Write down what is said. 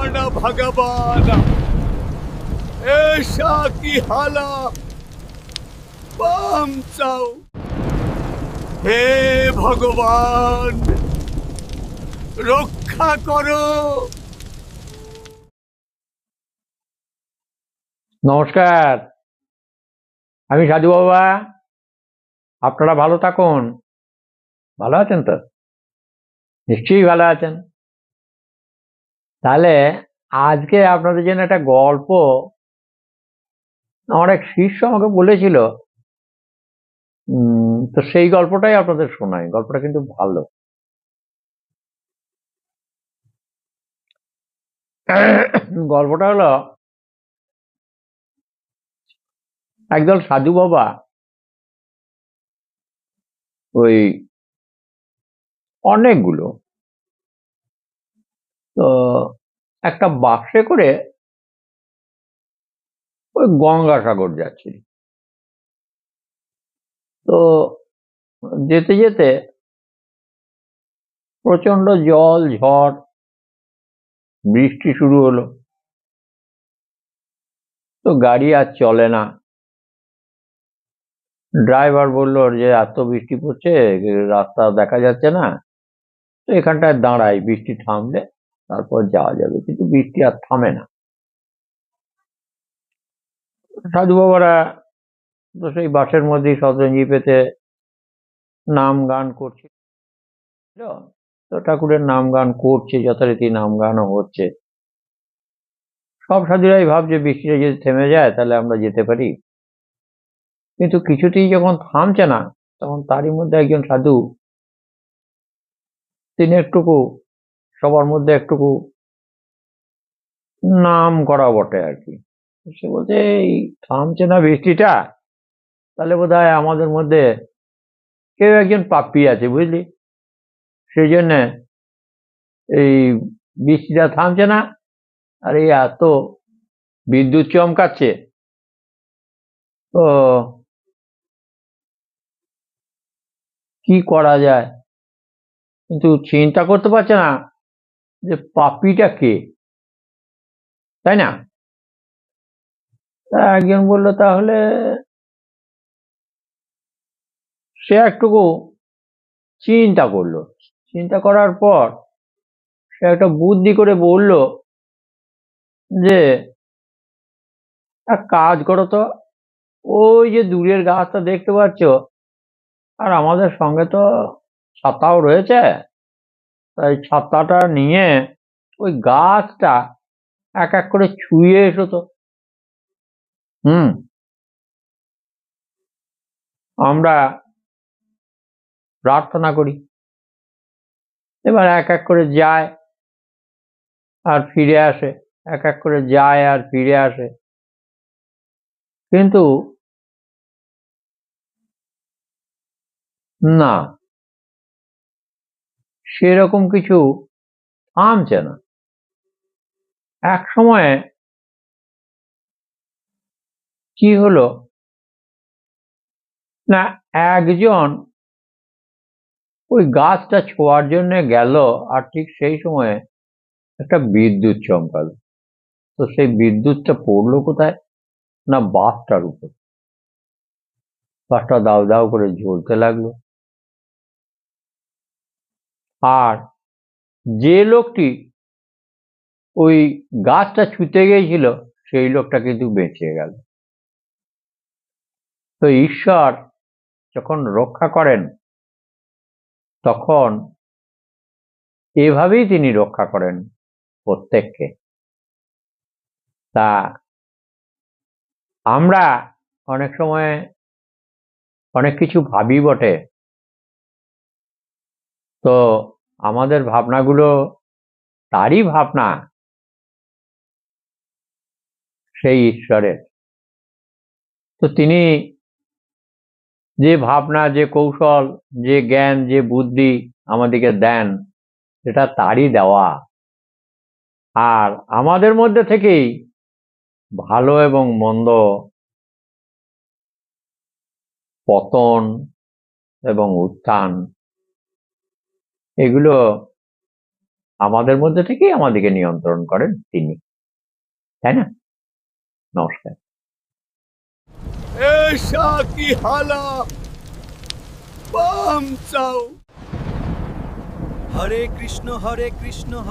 ভগবান। ভগবান। এসা কি হালা? হে ভগবান রক্ষা করো। নমস্কার। আমি সাধু বাবা। আপনারা ভালো থাকুন। ভালো আছেন তো? নিশ্চয়ই ভালো আছেন। তাহলে আজকে আপনাদের জন্য একটা গল্প আমার এক শিষ্য আমাকে বলেছিল। তো সেই গল্পটাই আপনাদের শোনাই। গল্পটা কিন্তু ভালো। গল্পটা হলো একদল সাধু বাবা ওই অনেকগুলো তো একটা বাক্সে করে ওই গঙ্গাসাগর যাচ্ছি। তো যেতে যেতে প্রচণ্ড জল, ঝড়, বৃষ্টি শুরু হলো। তো গাড়ি আর চলে না। ড্রাইভার বলল, যে এত বৃষ্টি পড়ছে, রাস্তা দেখা যাচ্ছে না। তো এখানটায় দাঁড়াই, বৃষ্টি থামলে তারপর যাওয়া যাবে। কিন্তু বৃষ্টি আর থামে না। সাধু বাবারা তো সেই বাসের মধ্যেই শতরঞ্জি পেতে নাম গান করছে। তো ঠাকুরের নাম গান করছে, যথারীতি নাম গানও হচ্ছে। সব সাধুরাই ভাবছে বৃষ্টিটা যদি থেমে যায় তাহলে আমরা যেতে পারি। কিন্তু কিছুতেই যখন থামছে না, তখন তারই মধ্যে একজন সাধু তিনি একটুকু সবার মধ্যে একটুকু নাম করা বটে আর কি। সে বলছে, এই থামছে না বৃষ্টিটা, তাহলে বোধ আমাদের মধ্যে কেউ একজন পাপ্পি আছে, বুঝলি? সেই জন্যে এই বৃষ্টিটা থামছে না, আর এই এত বিদ্যুৎ চমকাচ্ছে। তো কি করা যায়? কিন্তু চিন্তা করতে পারছে না। যে পাপিটা কে? তাই না? একজন বলল, তাহলে সে একটুকু চিন্তা করল। চিন্তা করার পর সে একটা বুদ্ধি করে বলল যে, এক কাজ করো তো, ওই যে দূরের গাছটা দেখতে পাচ্ছ, আর আমাদের সঙ্গে তো ছাতাও রয়েছে। তাই ছাতাটা নিয়ে ওই গাছটা এক এক করে ছুঁয়ে এসো তো। হুম। আমরা প্রার্থনা করি। এবার এক এক করে যায় আর ফিরে আসে। এক এক করে যায় আর ফিরে আসে। কিন্তু না। সেরকম কিছু থামছে না এক সময়ে কি হলো? না, একজন ওই গাছটা ছোঁয়ার জন্য গেল আর ঠিক সেই সময়ে একটা বিদ্যুৎ চমকালো। তো সেই বিদ্যুৎটা পড়ল কোথায়? না, বাসটার উপর। বাসটা দাও দাও করে জ্বলতে লাগল। আর যে লোকটি ওই গাছটা ছুতে গিয়েছিল, সেই লোকটা কিন্তু বেঁচে গেল। তো ঈশ্বর যখন রক্ষা করেন, তখন এভাবেই তিনি রক্ষা করেন প্রত্যেককে। তা আমরা অনেক সময় অনেক কিছু ভাবি বটে তো আমাদের ভাবনাগুলো তারই ভাবনা সেই ঈশ্বরের। তো তিনি যে ভাবনা, যে কৌশল, যে জ্ঞান, যে বুদ্ধি আমাদেরকে দেন, সেটা তারই দেওয়া। আর আমাদের মধ্যে থেকেই ভালো এবং মন্দ, পতন এবং উত্থান এগুলো আমাদের মধ্যে থেকেই আমাদেরকে নিয়ন্ত্রণ করেন তিনি। তাই না? নমস্কার। হরে কৃষ্ণ হরে কৃষ্ণ